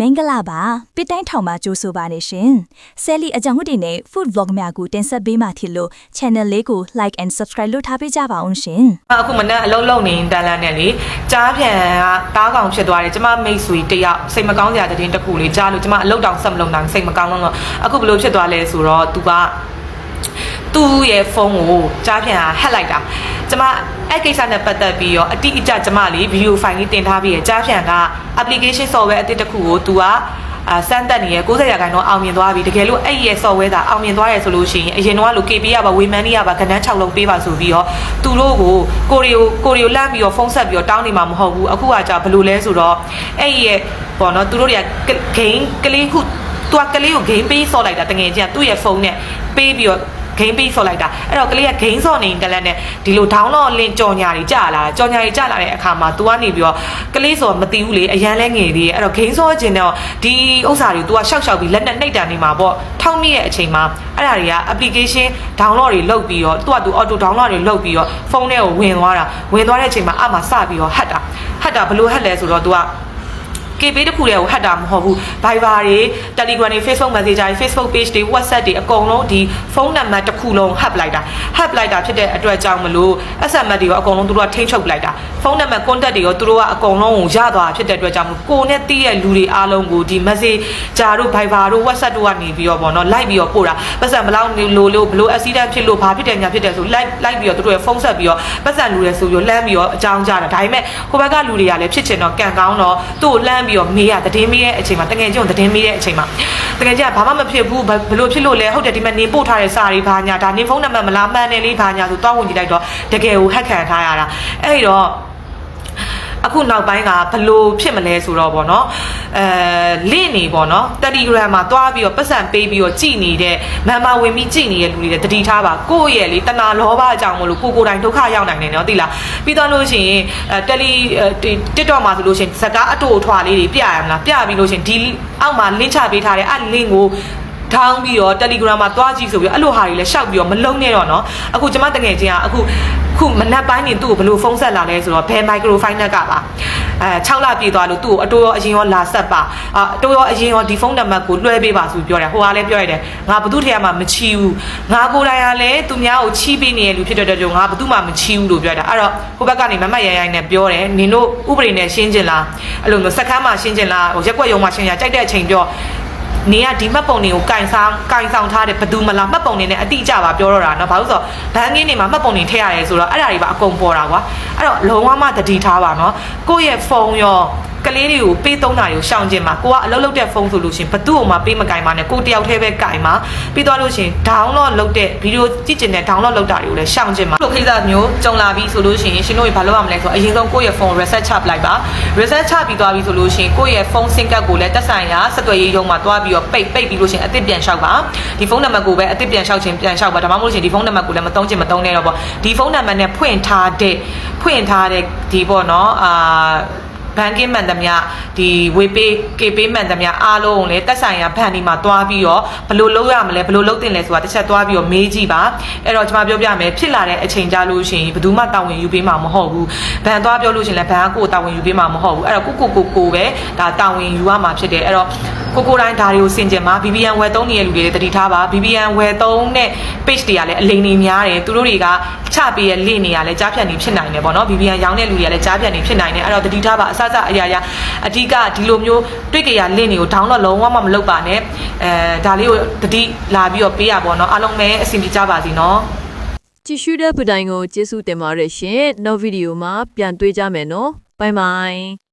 မင်္ဂလာပါပစ်တိုင်းထောင်မှာကြိုးဆိုပါနေရှင်ဆယ်လီအကြောင်းဟုတ်တွေနဲ့ food vlog များကိုတင်ဆက်ပေးမှဖြစ်လို့ channel လေးကို like and subscribe လုပ်ထားပေးကြပါအောင်ရှင်အခုမနေ့အလုံးလုံးနေတန်လန်းနဲ့လေကြားပြန်ကတားကောင်ဖြစ်သွားတယ်ကျမမိတ်ဆွေတယောက်စိတ်မကောင်းစရာတဲ့တင်တစ်ခုလေးကြားလို့ကျမအလုံးတောင်ဆက်မလုံးနိုင်စိတ်မကောင်းတော့အခုဘယ်လိုဖြစ်သွားလဲဆိုတော့ तू က သူ့ရဲ့ဖုန်းကိုကြားပြန်ဟက်လိုက်တာကျမအဲ့ကိစ္စနဲ့ပတ်သက်ပြီးတော့အတိအကျကျမလေးဗီဒီယိုဖိုင်လေးတင်ထားပြီးရကြားပြန်က application software အသစ်တစ်ခုကို तू ကအာစမ်းတက်နေရ90ရာခိုင်နှုန်းအောင်မြင်သွားပြီတကယ်လို့အဲ့ဒီရဲ့ software ဒါအောင်မြင်သွားရဆိုလို့ရှိရင်အရင်တော့လို့ KP ရပါဝေမန်နီရပါကဏ္ဍ6လုံးပေးပါဆိုပြီးတော့သူတို့ကိုကိုရီယိုကိုရီယိုလန့်ပြီးတော့ဖုန်းဆက်ပြီးတော့တောင်းနေမှာမဟုတ်ဘူးအခုကကြာဘယ်လိုလဲဆိုတော့အဲ့ဒီရဲ့ပေါ့နော်သူတို့တွေကဂိမ်းကလေးခုသူကကလေးကိုဂိမ်းပေးဆော့လိုက်တာတငယ်ချင်းကသူ့ရဲ့ဖုန်းနဲ့ပေးပြီးတော့ game ပေးဆော့လိုက်တာအဲ့တော့ကလေးက game ဆော့နေတယ်လည်းနဲ့ဒီလို download link ကြော်ညာတွေကြာလာကြော်ညာတွေကြာလာတဲ့အခါမှာ तू ကနေပြီးတော့ကလေးဆိုမသိဘူးလေအရန်လဲငယ်သေးရဲ့အဲ့တော့ game ဆော့ခြင်းတော့ဒီဥစ္စာတွေ तू ကရှောက်ရှောက်ပြီးလက်နဲ့နှိပ်တာနေမှာပေါ့ထောက်မိရဲ့အချိန်မှာအဲ့ဒါတွေက application download တွေလုပ်ပြီးတော့ तू က तू auto download တွေလုပ်ပြီးတော့ဖုန်းထဲကိုဝင်သွားတာဝင်သွားတဲ့အချိန်မှာအမှစပြီးတော့ဟတ်တာဟတ်တာဘလို့ဟတ်လဲဆိုတော့ तू က KB တခုတည်းကိုဟတ်တာမဟုတ်ဘူး Viber တွေ Telegram တွေ Facebook Messenger တွေ Facebook page တွေ WhatsApp တွေအကုန်လုံးဒီဖုန်းနံပါတ်တစ်ခုလုံးဟတ်လိုက်တာဟတ်လိုက်တာဖြစ်တဲ့အတွက်ကြောင့်မလို့ SMS တွေရောအကုန်လုံးသူတို့ကထိန်းချုပ်လိုက်တာဖုန်းနံပါတ် contact တွေရောသူတို့ကအကုန်လုံးကိုရသွားဖြစ်တဲ့အတွက်ကြောင့်မလို့ကိုနဲ့တီးရဲ့လူတွေအားလုံးကိုဒီ Messenger တို့ Viber တို့ WhatsApp တို့ကနေပြီးတော့ဗောနော်လိုက်ပြီးတော့ပို့တာပတ်စံဘလောက်လိုလို့ဘလို့ accident ဖြစ်လို့ဘာဖြစ်တယ်ညာဖြစ်တယ်ဆိုလိုက်လိုက်ပြီးတော့သူတို့ရဲ့ဖုန်းဆက်ပြီးတော့ပတ်စံလူတွေဆိုပြီးတော့လမ်းပြီးတော့အကြောင်းကြားတာဒါပေမဲ့ဟိုဘက်ကလူတွေကလည်းဖြစ်ချင်တော့ကံကောင်းတော့သူ့ကိုလမ်းပြီးတော့မေးရတည်င်းမေးတဲ့အချိန်မှာတကယ်ကျုံတည်င်းမေးတဲ့အချိန်မှာတကယ်ကျဘာမှမဖြစ်ဘူးဘယ်လိုဖြစ်လို့လဲဟုတ်တယ်ဒီမှာနေပို့ထားတဲ့စာတွေဘာညာဒါနေဖုန်းနံပါတ်မလားမှန်တယ်လေးဘာညာဆိုတွားဝင်ကြည့်လိုက်တော့တကယ်ကိုဟက်ခံထားရတာအဲ့တော့ အခုနောက်ပိုင်းကဘလို့ဖြစ်မလဲဆိုတော့ဗောနော်အဲလင့်နေဗောနော် Telegram မှာတွားပြီးတော့ပတ်စံပေးပြီးတော့ကြည်နေတဲ့မန်မာဝင်ပြီးကြည်နေတဲ့လူတွေတတိထားပါကိုယ့်ရဲ့လေတနာလောဘအကြောင်းမလို့ကိုကိုယ်တိုင်ဒုက္ခရောက်နိုင်တယ်နော်သိလားပြီးတော့လို့ရှိရင်အဲတယ်လီ TikTok မှာဆိုလို့ရှိရင်ဇကားအတူအထွာလေးတွေပြရမလားပြပြီးလို့ရှိရင်ဒီအောက်မှာ link ချပေးထားတဲ့အဲ့ link ကို ထောင်းပြီးတော့ Telegram မှာတွားကြည့်ဆိုပြီးအဲ့လိုဟာတွေလည်းရှောက်ပြီးတော့မလုံးနဲ့တော့เนาะအခုကျမတကယ်ချင်းကအခုခုမနက်ပိုင်းနေသူ့ကိုဘယ်လိုဖုန်းဆက်လာလဲဆိုတော့ဘယ် microfinance ကပါအဲ6လပြည့်သွားလို့သူ့ကိုအတိုးရောအရင်ရောလာဆက်ပါအအတိုးရောအရင်ရောဒီဖုန်းနံပါတ်ကိုလွှဲပေးပါဆိုပြောတယ်ဟိုကလည်းပြောရတယ်ငါဘသူ့ထက်မှမချီဘူးငါကိုယ်တိုင်ကလည်းသူများကိုချီးပေးနေတဲ့လူဖြစ်တဲ့အတွက်ကြောင့်ငါဘသူမှမချီဘူးလို့ပြောတာအဲ့တော့ဟိုဘက်ကနေမမတ်ရရိုင်းနဲ့ပြောတယ်နင်တို့ဥပဒေနဲ့ရှင်းကျင်လားအဲ့လိုမျိုးစက်ခန်းမှာရှင်းကျင်လားဟိုရက်ွက်ရုံမှာရှင်းရကြိုက်တဲ့အချိန်ပြော နေကဒီမှတ်ပုံတွေကိုကင်ဆောင်ကင်ဆောင်ထားတယ်ဘယ်သူမလားမှတ်ပုံတွေနဲ့အတိအကျပါပြောတော့တာเนาะဘာလို့ဆိုတော့ဘန်းကင်းတွေမှာမှတ်ပုံတွေထည့်ရတယ်ဆိုတော့အဲ့ဒါတွေပါအကုန်ပေါ်တာကွာအဲ့တော့လုံးဝမှတတိထားပါเนาะကိုယ့်ရဲ့ဖုန်းရော ကလေးတွေကိုပေးသုံးတာတွေကိုရှောင်ကျင်ပါကိုကအလုပ်လုပ်တဲ့ဖုန်းဆိုလို့ရှိရင်ဘသူ့ကိုမှပေးမကင်ပါနဲ့ကိုတယောက်တည်းပဲကင်ပါပြီးသွားလို့ရှိရင် download လုပ်တဲ့ဗီဒီယိုကြည့်ကျင်တဲ့ download လုပ်တာတွေကိုလည်းရှောင်ကျင်ပါလိုခိစ္စမျိုးကြုံလာပြီးဆိုလို့ရှိရင်ရှင်တို့ဘာလုပ်ရမလဲဆိုတော့အရင်ဆုံးကိုယ့်ရဲ့ဖုန်း reset ချပလိုက်ပါ reset ချပြီးသွားပြီဆိုလို့ရှိရင်ကိုယ့်ရဲ့ဖုန်း SIM card ကိုလည်းတက်ဆိုင်ရာဆက်သွယ်ရေးရုံးမှာတွားပြီးတော့ပိတ်ပိတ်ပြီးလို့ရှိရင်အသစ်ပြန်လျှောက်ပါဒီဖုန်းနံပါတ်ကိုပဲအသစ်ပြန်လျှောက်ခြင်းပြန်လျှောက်ပါဒါမှမဟုတ်လို့ရှိရင်ဒီဖုန်းနံပါတ်ကိုလည်းမသုံးချင်မသုံးနဲ့တော့ပေါ့ဒီဖုန်းနံပါတ်နဲ့ဖွင့်ထားတဲ့ဖွင့်ထားတဲ့ဒီပေါ့နော်အာ ဘန်ကင်းမှန်သမျှဒီဝေပေးကေပေးမှန်သမျှအားလုံးကိုလည်းတက်ဆိုင်ရာဘန်ဒီမှာတွားပြီးတော့ဘယ်လိုလုပ်ရမလဲဘယ်လိုလုပ်တင်လဲဆိုတာတစ်ချက်တွားပြီးတော့မေးကြည့်ပါအဲ့တော့ကျွန်မပြောပြမယ်ဖြစ်လာတဲ့အချိန်ကြလို့ရှိရင်ဘယ်သူမှတာဝန်ယူပေးမှာမဟုတ်ဘူးဘန်သွားပြောလို့ရှိရင်လည်းဘန်ကကိုယ်တာဝန်ယူပေးမှာမဟုတ်ဘူးအဲ့တော့ကိုကိုကိုကိုပဲဒါတာဝန်ယူရမှာဖြစ်တယ်အဲ့တော့ကိုကိုတိုင်းဒါတွေကိုစင်ကြင်ပါ VPN ဝယ်သုံးနေတဲ့လူတွေလည်းတတိထားပါ VPN ဝယ်သုံးတဲ့ page တွေကလည်းအလိမ်နေများတယ်သူတို့တွေကချပေးရဲ့လင့်နေရလဲကြားဖြတ်နေဖြစ်နိုင်တယ်ပေါ့နော် VPN ရောင်းတဲ့လူတွေကလည်းကြားဖြတ်နေဖြစ်နိုင်တယ်အဲ့တော့တတိထားပါအစစအရာရာအဓိကဒီလိုမျိုးတွေ့ကြရလင့်တွေကို download လုံးဝမမလုပ်ပါနဲ့အဲဒါလေးကိုတတိလာပြီးတော့ပေးရပါတော့အားလုံးပဲအဆင်ပြေကြပါစေနော်ကြည့်ရှုတဲ့ပဒိုင်ကိုကျေးဇူးတင်ပါတယ်ရှင်နောက်ဗီဒီယိုမှာပြန်တွေ့ကြမယ်နော်ဘိုင်ဘိုင်